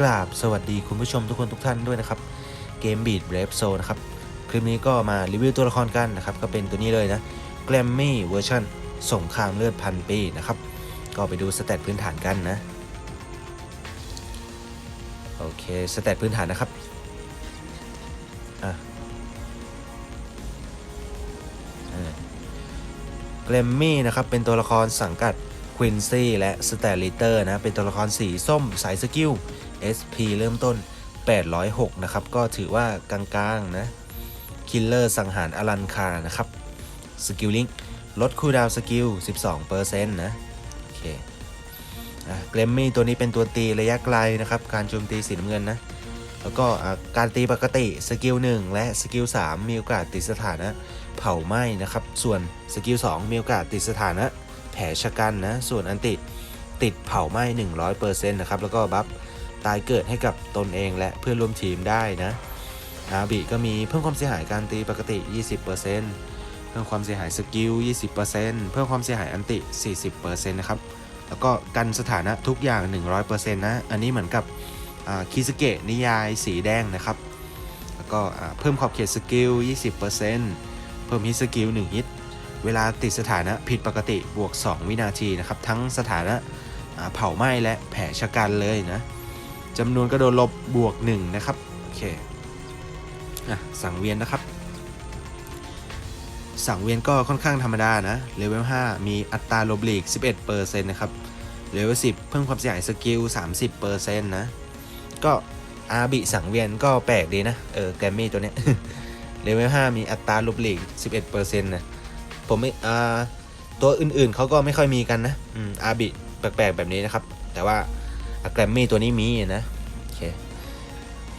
กราบสวัสดีคุณผู้ชมทุกคนทุกท่านด้วยนะครับเกมบีดเบรฟโซนะครับ คลิปนี้ก็มารีวิวตัวละครกันนะครับ ก็เป็นตัวนี้เลยนะแกรมมี่เวอร์ชันสงครามเลือดพันปีนะครับ ก็ไปดูสเตตพื้นฐานกันนะ โอเคสเตตพื้นฐานนะครับอะแกรมมี่นะครับเป็นตัวละครสังกัด ควินซี่และสเตลิเตอร์นะเป็นตัวละครสีส้มสายสกิล SP เริ่มต้น 806 นะครับ ก็ถือว่ากลางๆนะคิลเลอร์สังหารอลันคานะครับสกิลลิงลดคูลดาวสกิล 12%นะโอเคเกรมมี่ตัวนี้เป็นตัวตีระยะไกลนะครับ การโจมตีสีน้ำเงินนะ แล้วก็การตีปกติสกิล1และสกิล3มีโอกาสติดสถานะเผาไหม้นะครับ ส่วนสกิล2มีโอกาสติดสถานะ แผลชะกันนะ ส่วนอันติติดเผาไหม้ 100%นะครับ แล้วก็บัฟตายเกิดให้กับตนเองและเพื่อนร่วมทีมได้นะ อาบิก็มีเพิ่มความเสียหายการตีปกติ 20%เพิ่มความเสียหายสกิล 20%เพิ่มความเสียหายอันติ 40%นะครับ แล้วก็กันสถานะทุกอย่าง 100%นะ อันนี้เหมือนกับคิสเกะนิยายสีแดงนะครับ แล้วก็เพิ่มขอบเขตสกิล 20%เพิ่มฮิตสกิล 1 ฮิต เวลาติดสถานะผิดปกติบวก 2 วินาทีนะครับ ทั้งสถานะเผาไหม้และแผลชะกันเลยนะจำนวนกระโดดลบบวก 1 นะครับ โอเคอะสังเวียนนะครับ สังเวียนก็ค่อนข้างธรรมดานะเลเวล5มีอัตราลบหลีก 11%นะครับเลเวล10 เพิ่มความเสียหายสกิล 30%นะก็อาบิสังเวียนก็แปลกดีนะ เออแกรมมี่ตัวเนี้ยเลเวล5มีอัตราลบหลีก 11%นะ ผมไม่อ่าตัวอื่นๆเขาก็ไม่ค่อยมีกันนะอืมอาบิแปลกๆแบบนี้นะครับ แต่ว่าแกรมมี่ตัวนี้มีนะโอเค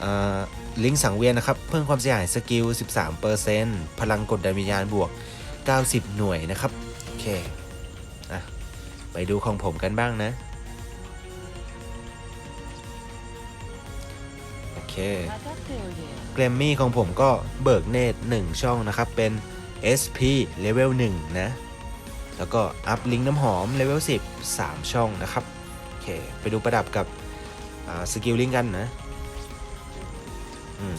อ่าลิงก์สังเวียนนะครับ เพิ่มความเสียหายสกิล 13%พลังกดดันวิญญาณบวก 90 หน่วยนะครับ โอเคอะไปดูของผมกันบ้างนะ โอเคแกรมมี่ของผมก็เบิกเนต1ช่องนะครับ เป็น SP Level 1 นะ แล้วก็อัพลิงน้ำหอม Level 10 3 ช่องนะครับ โอเค ไปดูประดับกับสกิลลิงกันนะอืม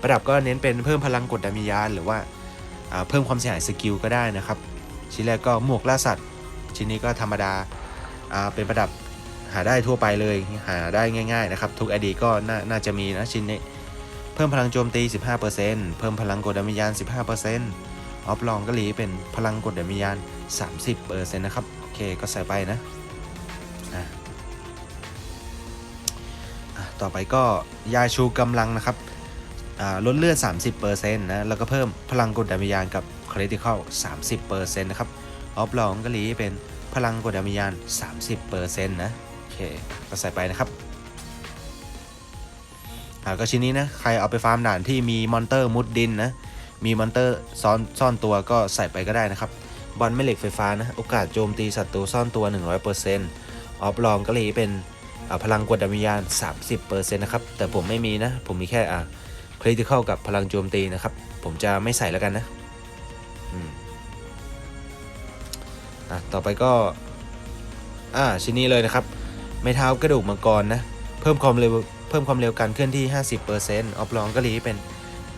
ประดับก็เน้นเป็นเพิ่มพลังกดดามิยานหรือว่าาเพิ่มความเสียหายสกิลก็ได้นะครับ ชิ้นแรกก็หมวกล่าสัตว์ ชิ้นนี้ก็ธรรมดาาเป็นประดับหาได้ทั่วไปเลยหาได้ง่ายๆนะครับ ทุกอดีก็น่าน่าจะมีนะชิ้นนี้ เพิ่มพลังโจมตี 15%เพิ่มพลังกดดามิยาน 15% ออฟลองก็หลีเป็นพลังกดเดมิยาน 30%นะครับ โอเคก็ใส่ไปนะต่อไปก็ยาชูกำลังนะครับลดเลือด 30%นะ แล้วก็เพิ่มพลังกดดามิยานกับคริติคอล30%นะครับ ออฟลองก็หลีเป็นพลังกดดามิยาน 30%นะ โอเคก็ใส่ไปนะครับก็ชิ้นนี้นะ ใครเอาไปฟาร์มด่านที่มีมอนเตอร์มุดดินนะ มีมอนเตอร์ซ่อนซ่อนตัวก็ใส่ไปก็ได้นะครับ บอลแม่เหล็กไฟฟ้านะ โอกาสโจมตีศัตรูซ่อนตัว 100%ออฟลองก็เลยเป็นพลังกดดามิยาน 30%นะครับ แต่ผมไม่มีนะ ผมมีแค่อ่าคริติคอลกับพลังโจมตีนะครับ ผมจะไม่ใส่แล้วกันนะอะต่อไปก็ อ่าชิ้นนี้เลยนะครับ ไม้เท้ากระดูกมังกรนะ เพิ่มความเร็วเพิ่มความเร็วการเคลื่อนที่ 50%ออฟลองก็รีเป็น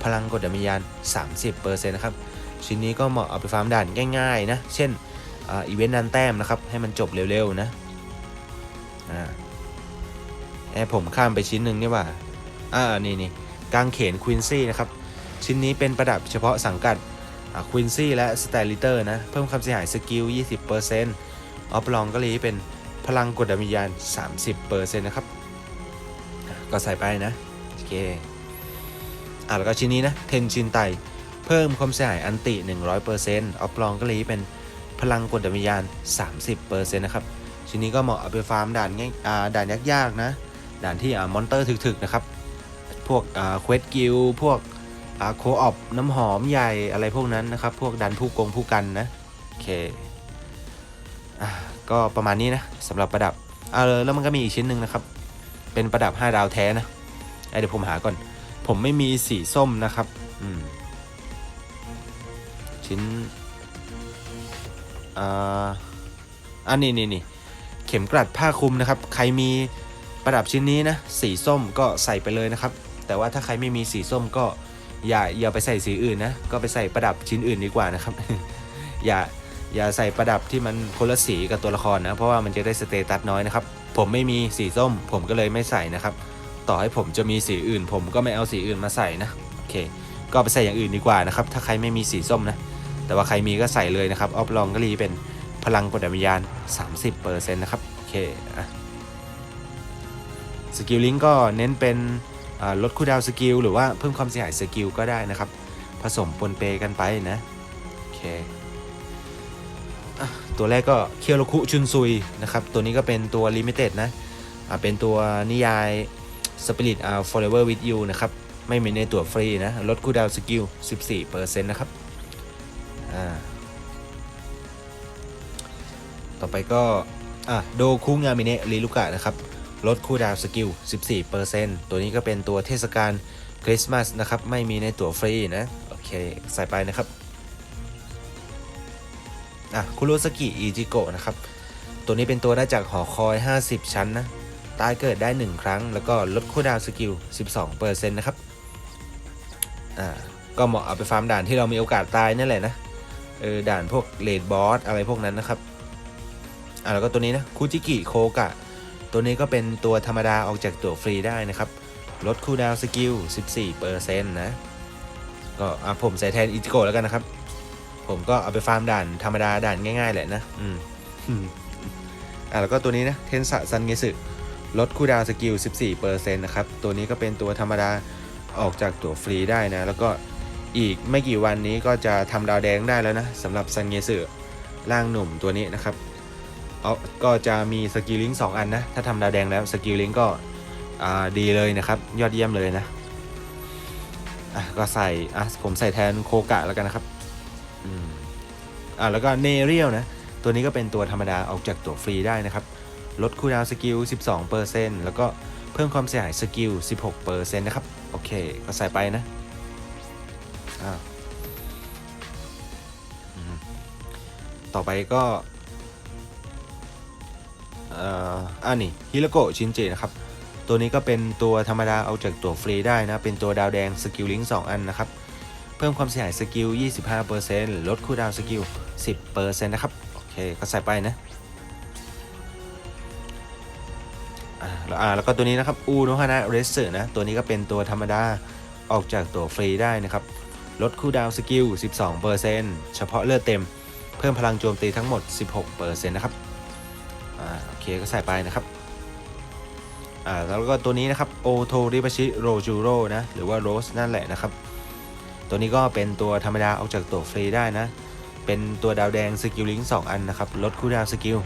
พลังกดดามิยาน30%นะครับ ชิ้นนี้ก็เหมาะเอาไปฟาร์มด่านง่ายๆนะ เช่นอ,อีเวนต์นันแต้มนะครับ ให้มันจบเร็วๆนะอ่าแอบผมข้ามไปชิ้นหนึ่งนี่ว่าอ่านี่นี่กางเขนควินซี่นะครับ ชิ้นนี้เป็นประดับเฉพาะสังกัดควินซี่และสเตลิเตอร์นะ เพิ่มความเสียหายสกิล 20%ออฟลองก็รีเป็นพลังกดดามิยาน30%นะครับ ก็ใส่ไปนะ โอเค อะแล้วก็ชิ้นนี้นะเทนชินไต เพิ่มความเสียหายอันติ 100%ออฟลองก็เลยเป็นพลังกดดามิยาน30%นะครับ ชิ้นนี้ก็เหมาะเอาไปฟาร์มด่านง่ายอ่าด่านยากๆนะ ด่านที่อ่ามอนเตอร์ถึกๆนะครับ พวกอ่าเควสกิลพวกอ่าโคออปน้ำหอมใหญ่อะไรพวกนั้นนะครับ พวกดันผู้กงผู้กันนะโอเคอะก็ประมาณนี้นะสำหรับประดับเอ่าแล้วมันก็มีอีกชิ้นหนึ่งนะครับ เป็นประดับ 5 ดาวแท้นะเเดี๋ยวผมหาก่อน ผมไม่มีสีส้มนะครับ อืม ชิ้น อ่าอันนี้นี่นี่เข็มกลัดผ้าคลุมนะครับ ใครมีประดับชิ้นนี้นะ สีส้มก็ใส่ไปเลยนะครับ แต่ว่าถ้าใครไม่มีสีส้มก็อย่าอย่าไปใส่สีอื่นนะ ก็ไปใส่ประดับชิ้นอื่นดีกว่านะครับ อย่าอย่าใส่ประดับที่มันคนละสีกับตัวละครนะ เพราะว่ามันจะได้สเตตัสน้อยนะครับ ผมไม่มีสีส้ม ผมก็เลยไม่ใส่นะครับ ต่อให้ผมจะมีสีอื่น ผมก็ไม่เอาสีอื่นมาใส่นะโอเค ก็ไปใส่อย่างอื่นดีกว่านะครับถ้าใครไม่มีสีส้มนะแต่ว่าใครมีก็ใส่เลยนะครับออฟลองก็รีเป็นพลังกดวิญญาณ 30%นะครับโอเคอะสกิลลิงก็เน้นเป็นลดคูดาวสกิลหรือว่าเพิ่มความเสียหายสกิลก็ได้นะครับ ผสมปนเปกันไปนะโอเคตัวแรกก็เคียวโรคุชุนซุยนะครับ ตัวนี้ก็เป็นตัวลิมิเต็ดนะเป็นตัวนิยาย Spirit are Forever with you นะครับ ไม่มีในตัวฟรีนะ ลดคูดาวสกิล 14%นะครับ อ่า ต่อไปก็ อะ โดคุงามิเนะริลุกะนะครับ ลดคูดาวสกิล 14%ตัวนี้ก็เป็นตัวเทศกาลคริสต์มาสนะครับ ไม่มีในตัวฟรีนะ โอเค ใส่ไปนะครับอะคุโรสกิอิจิโกะนะครับ ตัวนี้เป็นตัวได้จากหอคอย 50 ชั้นนะ ตายเกิดได้ 1 ครั้ง แล้วก็ลดคูลดาวสกิล 12%นะครับ อ่า ก็เหมาะเอาไปฟาร์มด่านที่เรามีโอกาสตายนั่นแหละนะ เออ ด่านพวกเลดบอสอะไรพวกนั้นนะครับ อ่าแล้วก็ตัวนี้นะคูจิกิโคกะ ตัวนี้ก็เป็นตัวธรรมดาออกจากตัวฟรีได้นะครับ ลดคูลดาวสกิล 14%นะ ก็อะผมใส่แทนอิจิโกะแล้วกันนะครับ ผมก็เอาไปฟาร์มด่านธรรมดาด่านง่ายๆแหละนะ อืมอะแล้วก็ตัวนี้นะ เทนสะซันเงสึ ลดคูดาวสกิล 14%นะครับ ตัวนี้ก็เป็นตัวธรรมดาออกจากตัวฟรีได้นะ แล้วก็อีกไม่กี่วันนี้ก็จะทำดาวแดงได้แล้วนะสำหรับซันเงสึร่างหนุ่มตัวนี้นะครับเอาก็จะมีสกิลลิงก์2อันนะ ถ้าทำดาวแดงแล้วสกิลลิงก็ดีเลยนะครับ ยอดเยี่ยมเลยนะอะก็ใส่อะผมใส่แทนโคกะแล้วกันนะครับอืมอะแล้วก็เนเรียลนะ ตัวนี้ก็เป็นตัวธรรมดาออกจากตัวฟรีได้นะครับ ลดคูลดาวสกิล 12%แล้วก็เพิ่มความเสียหายสกิล 16%นะครับ โอเค ก็ใส่ไปนะต่อไปก็อันนี้ฮิโรโกะชินจินะครับ ตัวนี้ก็เป็นตัวธรรมดาเอาจากตัวฟรีได้นะ เป็นตัวดาวแดงสกิลลิงก์2อันนะครับ เพิ่มความเสียหายสกิล 25%ลดคูลดาวสกิล 10%นะครับ โอเค ก็ใส่ไปนะ อ่าแล้วอ่าแล้วก็ตัวนี้นะครับอูโนฮานะเรสเซอร์นะ ตัวนี้ก็เป็นตัวธรรมดา ออกจากตัวฟรีได้นะครับ ลดคูลดาวสกิล 12%เฉพาะเลือดเต็ม เพิ่มพลังโจมตีทั้งหมด 16%นะครับ อ่า โอเค ก็ใส่ไปนะครับ อ่า แล้วก็ตัวนี้นะครับโอโทริบาชิโรจูโร่นะ หรือว่าโรสนั่นแหละนะครับ ตัวนี้ก็เป็นตัวธรรมดาออกจากตัวฟรีได้นะ เป็นตัวดาวแดงสกิลลิงก์2อันนะครับ ลดคูลดาวสกิล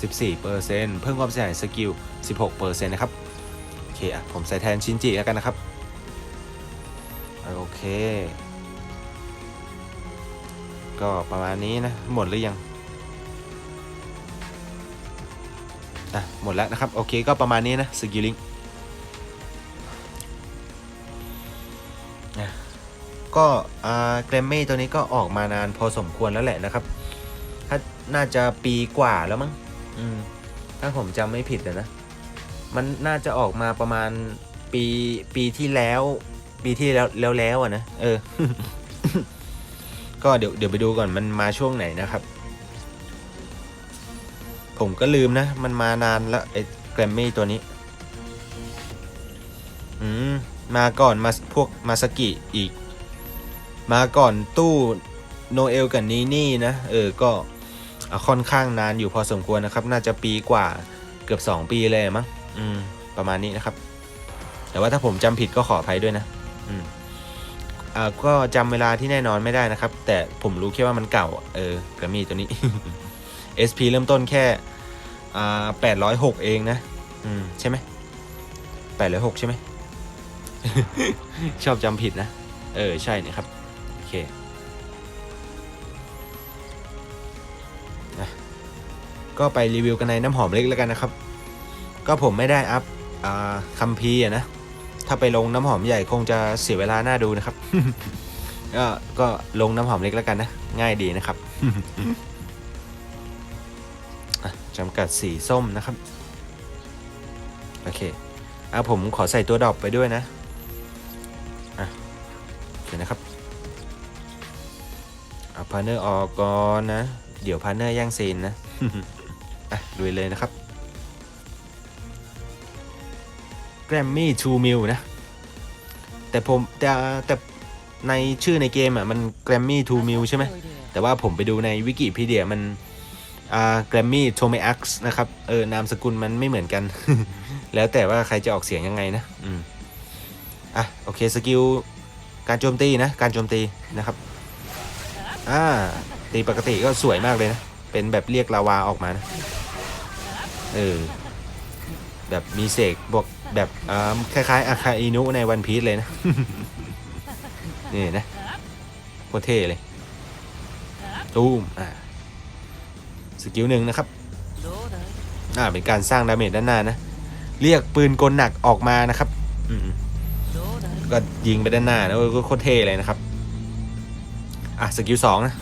14%เพิ่มความเสียหายสกิล 16%นะครับ โอเคอะผมใส่แทนชินจิแล้วกันนะครับ โอเค ก็ประมาณนี้นะ หมดหรือยัง อะ หมดแล้วนะครับ โอเคก็ประมาณนี้นะสกิลลิงก็อ่าแกรมมี่ตัวนี้ก็ออกมานานพอสมควรแล้วแหละนะครับ ถ้าน่าจะปีกว่าแล้วมั้ง อืม ถ้าผมจำไม่ผิดอะนะ มันน่าจะออกมาประมาณปีปีที่แล้ว ปีที่แล้วแล้วแล้วอะนะ เออ ก็เดี๋ยวเดี๋ยวไปดูก่อนมันมาช่วงไหนนะครับ ผมก็ลืมนะ มันมานานแล้วไอ้แกรมมี่ตัวนี้ อืม มาก่อนมาพวกมาสกิอีก มาก่อนตู้โนเอลกับนีนี่นะ เออ ก็ ค่อนข้างนานอยู่พอสมควรนะครับ น่าจะปีกว่าเกือบ 2 ปีเลยมั้งอืม ประมาณนี้นะครับ แต่ว่าถ้าผมจำผิดก็ขออภัยด้วยนะ อืมอ่าก็จำเวลาที่แน่นอนไม่ได้นะครับ แต่ผมรู้แค่ว่ามันเก่า เออแกรมมี่ตัวนี้ SP เริ่มต้นแค่อ่าแปดร้อยหกเองนะ อืม ใช่ไหมแปดร้อยหกใช่ไหมชอบจำผิดนะ เออ ใช่นี่ยครับ นะก็ไปรีวิวกันในน้ำหอมเล็กแล้วกันนะครับ ก็ผมไม่ได้อัพอคัมพีร์นะถ้าไปลงน้ำหอมใหญ่คงจะเสียเวลาหน้าดูนะครับก็ก็ลงน้ำหอมเล็กแล้วกันนะ ง่ายดีนะครับจำกัดสีส้มนะครับ โอเคอะผมขอใส่ตัวดอปไปด้วยนะอะโอเคนะครับเอาพาร์เนอร์ออกก่อนนะ เดี๋ยวพาร์เนอร์แย่งเซนนะ อะลุยเลยนะครับ แกรมมี่ทูมิลนะ แต่ผมแต่แต่ในชื่อในเกมอะมันแกรมมี่ทูมิลใช่ไหม แต่ว่าผมไปดูในวิกิพีเดียมันอ่าแกรมมี่โทเมอักส์นะครับ เออนามสกุลมันไม่เหมือนกัน แล้วแต่ว่าใครจะออกเสียงยังไงนะ อืม อะ โอเค สกิล การโจมตีนะ การโจมตีนะครับ อ่า ตีปกติก็สวยมากเลยนะ เป็นแบบเรียกลาวาออกมานะ เออ แบบมีเสกบวกแบบคล้ายๆอาคาอินุในวันพี e เลยนะ นี่นะโคตรเท่เลยตูมอ่าสกิลหนึ่งนะครับอ่าเป็นการสร้างดาเมจด้านหน้านะ เรียกปืนกลหนักออกมานะครับ อืมก็ยิงไปด้านหน้านะก็โคตรเท่เลยนะครับ อะสกิลสองนะ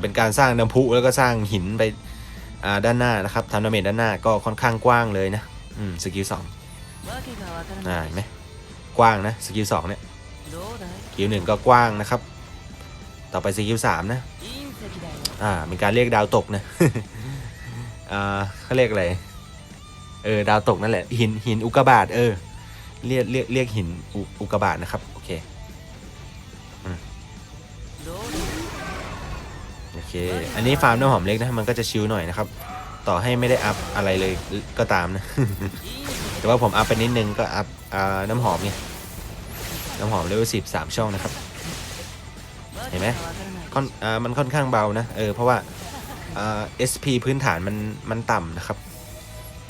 เป็นการสร้างน้ำพุแล้วก็สร้างหินไปอ่าด้านหน้านะครับทำดาเมจด้านหน้าก็ค่อนข้างกว้างเลยนะอืมสกิลสองอ่าเห็นไหมกว้างนะสกิลสองเนี่ยสกิลหนึ่งก็กว้างนะครับ ต่อไปสกิลสามนะอ่าเป็นการเรียกดาวตกนะอ่าเขาเรียกอะไรเออดาวตกนั่นแหละหินหินอุกกาบาตเออเรียกเรียกเรียกหินอุอุกกาบาตนะครับ เค อันนี้ฟาร์มน้ำหอมเล็กนะ มันก็จะชิลหน่อยนะครับ ต่อให้ไม่ได้อัพอะไรเลยก็ตามนะ แต่ว่าผมอัพไปนิดนึงก็อัพน้ำหอมไงน้ำหอมเลเวลสิบสามช่องนะครับ เห็นไหมค่อนอมันค่อนข้างเบานะ เออ เพราะว่าอ่า SP พื้นฐานมันมันต่ำนะครับ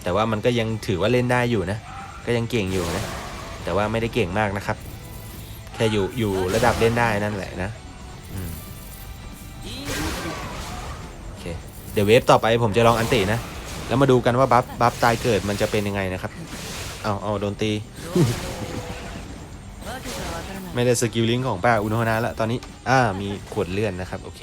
แต่ว่ามันก็ยังถือว่าเล่นได้อยู่นะ ก็ยังเก่งอยู่นะ แต่ว่าไม่ได้เก่งมากนะครับ แค่อยู่อยู่ระดับเล่นได้นั่นแหละนะ เค เดี๋ยวเวฟต่อไปผมจะลองอันตินะ แล้วมาดูกันว่าบัฟ บัฟตายเกิดมันจะเป็นยังไงนะครับ เอาเอาโดนตี ไม่ได้สกิลลิงก์ของป้าอุณโฮนาแล้วตอนนี้ อ่า มีขวดเลื่อนนะครับ โอเค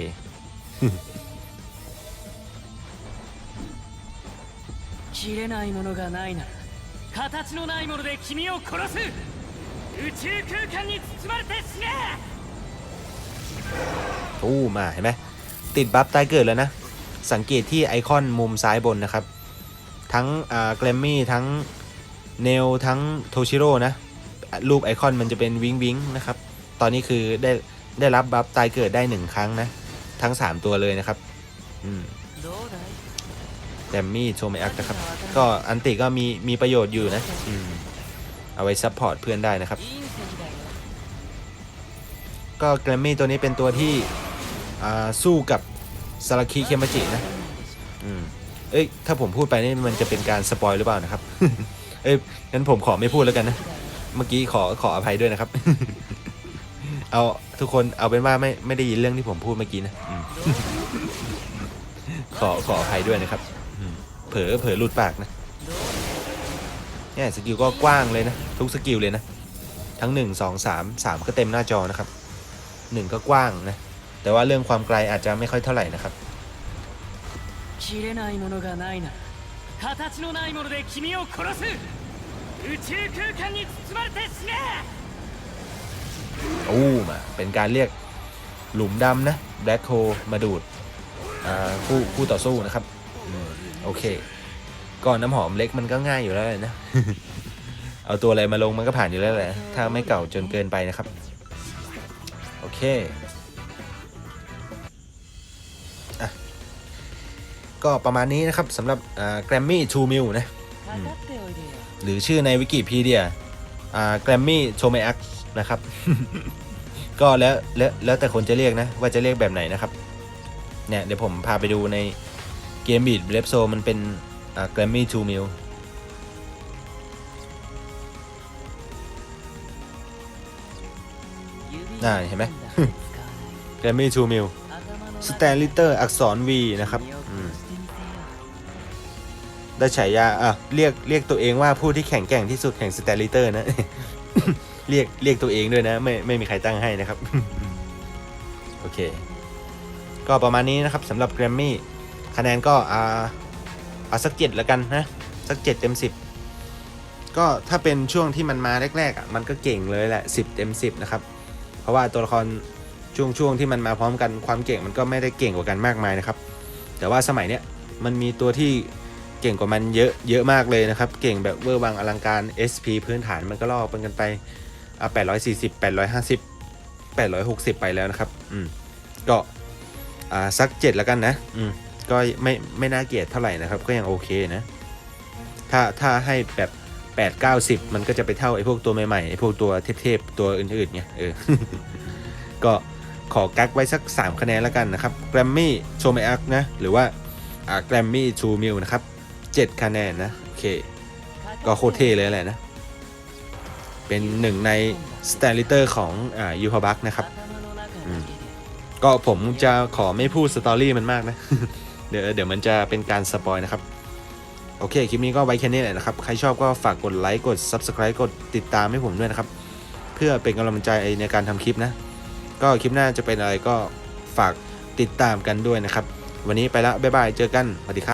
切れないものがないなら形のないもので君を殺す宇宙空間に包まれて死ね ตู้มาเห็นไหมติดบัฟตายเกิดแล้วนะ สังเกตที่ไอคอนมุมซ้ายบนนะครับ ทั้งแกรมมี่ทั้งเนลทั้งโทชิโร่นะ รูปไอคอนมันจะเป็นวิงวิงนะครับ ตอนนี้คือได้ได้รับบัฟตายเกิดได้หนึ่งครั้งนะ ทั้ง 3 ตัวเลยนะครับแกรมมี่โชมอักนะครับ ก็อันติก็มีมีประโยชน์อยู่นะเอาไว้ซัพพอร์ตเพื่อนได้นะครับ ก็แกรมมี่ตัวนี้เป็นตัวที่สู้กับ ซาราคิเคมาจินะอืมเอ้ยถ้าผมพูดไปนี่มันจะเป็นการสปอยหรือเปล่านะครับ เอ้ยงั้นผมขอไม่พูดแล้วกันนะ เมื่อกี้ขอขออภัยด้วยนะครับ เอาทุกคนเอาเป็นว่าไม่ไม่ได้ยินเรื่องที่ผมพูดเมื่อกี้นะอืมขอขออภัยด้วยนะครับอืมเผลอเผลอหลุดปากนะ เนี่ยสกิลก็กว้างเลยนะ ทุกสกิลเลยนะ ทั้งหนึ่งสองสามสามก็เต็มหน้าจอนะครับหนึ่งก็กว้างนะ แต่ว่าเรื่องความไกลอาจจะไม่ค่อยเท่าไหร่นะครับโอ้มาเป็นการเรียกหลุมดำนะแบล็คโฮมาดูดคู่คู่ต่อสู้นะครับโอเค ก่อนน้ำหอมเล็กมันก็ง่ายอยู่แล้วนะ เอาตัวอะไรมาลงมันก็ผ่านอยู่แล้วแหละ ถ้าไม่เก่าจนเกินไปนะครับ โอเค ก็ประมาณนี้นะครับสำหรับแกรมมี่ทูมิลนะหรือชื่อในวิกิพีเดียแกรมมี่โชเมอักนะครับ ก็แล้วแล้วแล้วแต่คนจะเรียกนะ ว่าจะเรียกแบบไหนนะครับ เนี่ยเดี๋ยวผมพาไปดูในเกมบีดเบลฟโซมันเป็นแกรมมี่ทูมิลน่าเห็นไหมแกรมมี่ทูมิล สแตนลิเตอร์อักษร V นะครับได้ฉายาอะเรียกเรียกตัวเองว่าผู้ที่แข็งแกร่งที่สุดแห่งสแตนลิเตอร์นะ เรียกเรียกตัวเองด้วยนะ ไม่ไม่มีใครตั้งให้นะครับ โอเค ก็ประมาณนี้นะครับสำหรับแกรมมี่คะแนนก็อ่าเอาสักเจ็ดละกันนะ สักเจ็ดเต็มสิบก็ถ้าเป็นช่วงที่มันมาแรกๆอะมันก็เก่งเลยแหละสิบเต็มสิบนะครับ เพราะว่าตัวละคร ช่วงช่วงที่มันมาพร้อมกันความเก่งมันก็ไม่ได้เก่งกว่ากันมากมายนะครับ แต่ว่าสมัยเนี้ยมันมีตัวที่เก่งกว่ามันเยอะเยอะมากเลยนะครับ เก่งแบบเวอร์วังอลังการ SP พื้นฐานมันก็ล่อเป็นกันไปอะ840 850 860 ไปแล้วนะครับอืมก็อ่าสัก 7 แล้วกันนะอืมก็ไม่ไม่น่าเกลียดเท่าไหร่นะครับ ก็ยังโอเคนะ ถ้าถ้าให้แบบ8 9 10มันก็จะไปเท่าไอ้พวกตัวใหม่ๆไอ้พวกตัวเทพๆตัวอื่นๆไงเออก็ ขอกักไว้สัก 3 คะแนนแล้วกันนะครับแกรมมี่โชมอักนะ หรือว่าแกรมมี่ชูมิลนะครับ 7 คะแนนนะ โอเค ก็โคตรเท่เลยแหละนะ เป็นหนึ่งในสแตนลิเตอร์ของอ่ายูฮาบักนะครับ ก็ผมจะขอไม่พูดสตอรี่มันมากนะ เดี๋ยวเดี๋ยวมันจะเป็นการสปอยนะครับโอเค คลิปนี้ก็ไว้แค่นี้แหละนะครับ ใครชอบก็ฝากกดไลค์ กด Subscribe กดติดตามให้ผมด้วยนะครับ เพื่อเป็นกำลังใจในการทำคลิปนะ ก็คลิปหน้าจะเป็นอะไรก็ฝากติดตามกันด้วยนะครับ วันนี้ไปละบ๊ายบายเจอกันสวัสดีครับ